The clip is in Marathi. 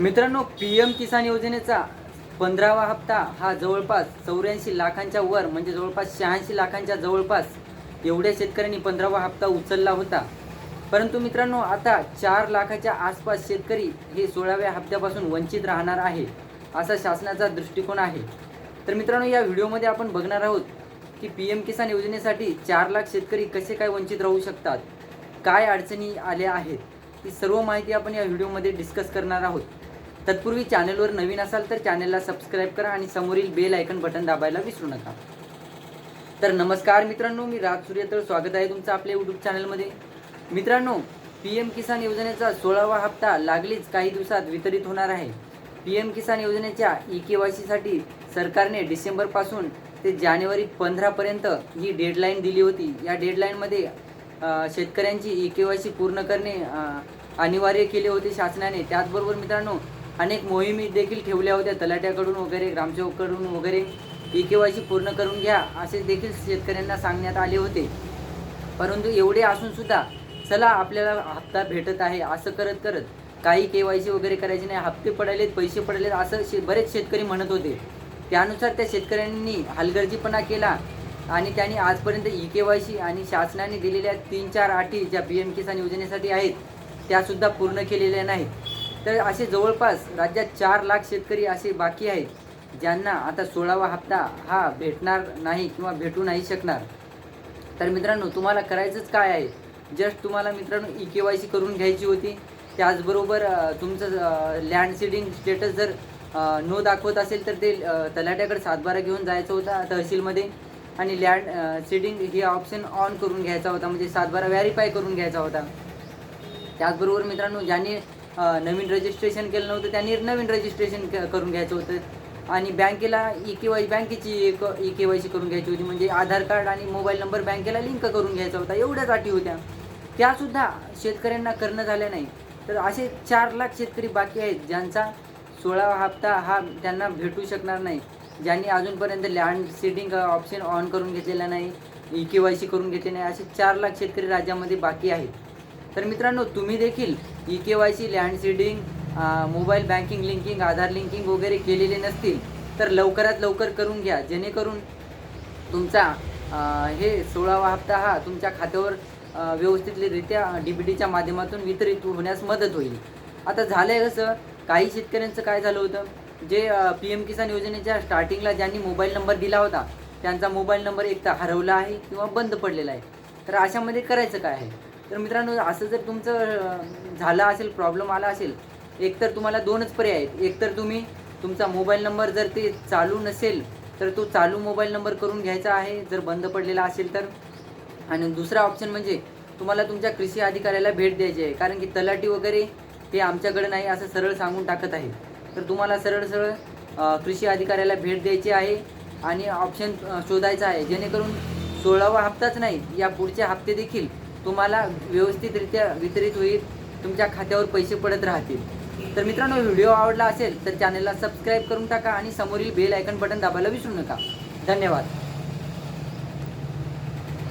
मित्रांनो पी एम किसान योजनेचा पंधरावा हप्ता हा जवळपास चौऱ्याऐंशी लाखांच्या वर म्हणजे जवळपास शहाऐंशी लाखांच्या जवळपास एवढ्या शेतकऱ्यांनी पंधरावा हप्ता उचलला होता. परंतु मित्रांनो आता चार लाखाच्या आसपास शेतकरी हे सोळाव्या हप्त्यापासून वंचित राहणार आहे असा शासनाचा दृष्टिकोन आहे. तर मित्रांनो या व्हिडिओमध्ये आपण बघणार आहोत की पी एम किसान योजनेसाठी चार लाख शेतकरी कसे काय वंचित राहू शकतात काय अडचणी आल्या आहेत ही सर्व माहिती आपण या व्हिडिओमध्ये डिस्कस करणार आहोत. तत्पूर्वी चॅनलवर नवीन असाल तर चॅनलला सबस्क्राईब करा आणि समोरील बेल आयकन बटन दाबायला विसरू नका. तर नमस्कार मित्रांनो मी राज सूर्यतळ. स्वागत आहे तुमचं आपल्या यूट्यूब चॅनलमध्ये. मित्रांनो पी एम किसान योजनेचा सोळावा हप्ता लागलीच काही दिवसात वितरित होणार आहे. पी एम किसान योजनेच्या ई के वाय सीसाठी सरकारने डिसेंबरपासून ते जानेवारी पंधरापर्यंत ही डेडलाईन दिली होती. या डेडलाईनमध्ये शेतकऱ्यांची ई के वाय सी पूर्ण करणे अनिवार्य केले होते शासनाने. त्याचबरोबर मित्रांनो अनेक मोहिमी देखील ठेवल्या होत्या. तलाट्याकडून वगैरे ग्रामसेवककडून वगैरे. ई के वाय सी पूर्ण करून घ्या असे देखील शेतकऱ्यांना सांगण्यात आले होते. परंतु एवढे असून सुद्धा चला आपल्याला हप्ता भेटत आहे असं करत करत काही के वाय सी वगैरे करायचे नाही. हप्ते पडलेत पैसे पडलेत असं शे बरेच शेतकरी म्हणत होते. त्यानुसार त्या शेतकऱ्यांनी हलगर्जीपणा केला आणि त्यांनी आजपर्यंत ई के वाय सी आणि शासनाने दिलेल्या तीन चार अटी ज्या पी एम किसान योजनेसाठी आहेत त्यासुद्धा पूर्ण केलेल्या नाहीत. तर असे जवळपास राज्यात चार लाख शेतकरी असे बाकी आहेत ज्यांना आता सोळावा हप्ता हा भेटणार नाही किंवा भेटू नाही शकणार. तर मित्रांनो तुम्हाला करायचंच काय आहे? जस्ट तुम्हाला मित्रांनो ई के वाय सी करून घ्यायची होती. त्याचबरोबर तुमचं लँड सीडिंग स्टेटस जर नो दाखवत असेल तर ते तलाट्याकडे सातबारा घेऊन जायचं होता तहसीलमध्ये. आणि लँड सीडिंग हे ऑप्शन ऑन करून घ्यायचा होता. म्हणजे सातबारा व्हॅरीफाय करून घ्यायचा होता. त्याचबरोबर मित्रांनो ज्यांनी नवीन रजिस्ट्रेशन केलं नव्हतं त्यांनी नवीन रजिस्ट्रेशन करून घ्यायचं होतं. आणि बँकेला ई के वाय बँकेची एक ई के वाय सी करून घ्यायची होती म्हणजे आधार कार्ड आणि मोबाईल नंबर बँकेला लिंक करून घ्यायचा होता. एवढ्याच अटी होत्या. त्यासुद्धा शेतकऱ्यांना करणं झाल्या नाही. तर असे चार लाख शेतकरी बाकी आहेत ज्यांचा सोळावा हप्ता हा त्यांना भेटू शकणार नाही. ज्यांनी अजूनपर्यंत लँड सीडिंग ऑप्शन ऑन करून घेतलेला नाही ई के वाय सी करून घेतले नाही असे चार लाख शेतकरी राज्यामध्ये बाकी आहेत. तर मित्रांनो तुम्ही देखील E K Y C land seeding mobile banking linking Aadhaar linking वगैरे केलेले नसतील तर लवकरात लवकर करून घ्या. जेणेकरून तुमचा हे सोळावा हप्ता हा तुमच्या खात्यावर व्यवस्थितरित्या डी बी टीच्या माध्यमातून वितरित होण्यास मदत होईल. आता झालं आहे कसं काही शेतकऱ्यांचं काय झालं होतं? जे पी एम किसान योजनेच्या स्टार्टिंगला ज्यांनी मोबाईल नंबर दिला होता त्यांचा मोबाईल नंबर एक तर हरवला आहे किंवा बंद पडलेला आहे. तर अशामध्ये करायचं काय आहे? तर मित्रांनो असं जर तुमचं झालं असेल प्रॉब्लेम आला असेल एकतर तुम्हाला दोनच पर्याय आहेत. एकतर तुम्ही तुमचा मोबाईल नंबर जर ते चालू नसेल तर तो चालू मोबाईल नंबर करून घ्यायचा आहे. जर बंद पडलेला असेल तर. आणि दुसरा ऑप्शन म्हणजे तुम्हाला तुमच्या कृषी अधिकाऱ्याला भेट द्यायची आहे. कारण की तलाठी वगैरे ते आमच्याकडे नाही असं सरळ सांगून टाकत आहे. तर तुम्हाला सरळ सरळ कृषी अधिकाऱ्याला भेट द्यायची आहे. आणि ऑप्शन शोधायचा आहे. जेणेकरून सोळावा हप्ताच नाही या पुढचे हप्ते देखील तुम्हाला व्यवस्थितरित्या वितरित होईल तुमच्या खात्यावर पैसे पडत राहतील. तर मित्रांनो व्हिडिओ आवडला असेल तर चॅनलला सबस्क्राईब करून टाका आणि समोरील बेल आयकन बटन दाबायला विसरू नका. धन्यवाद.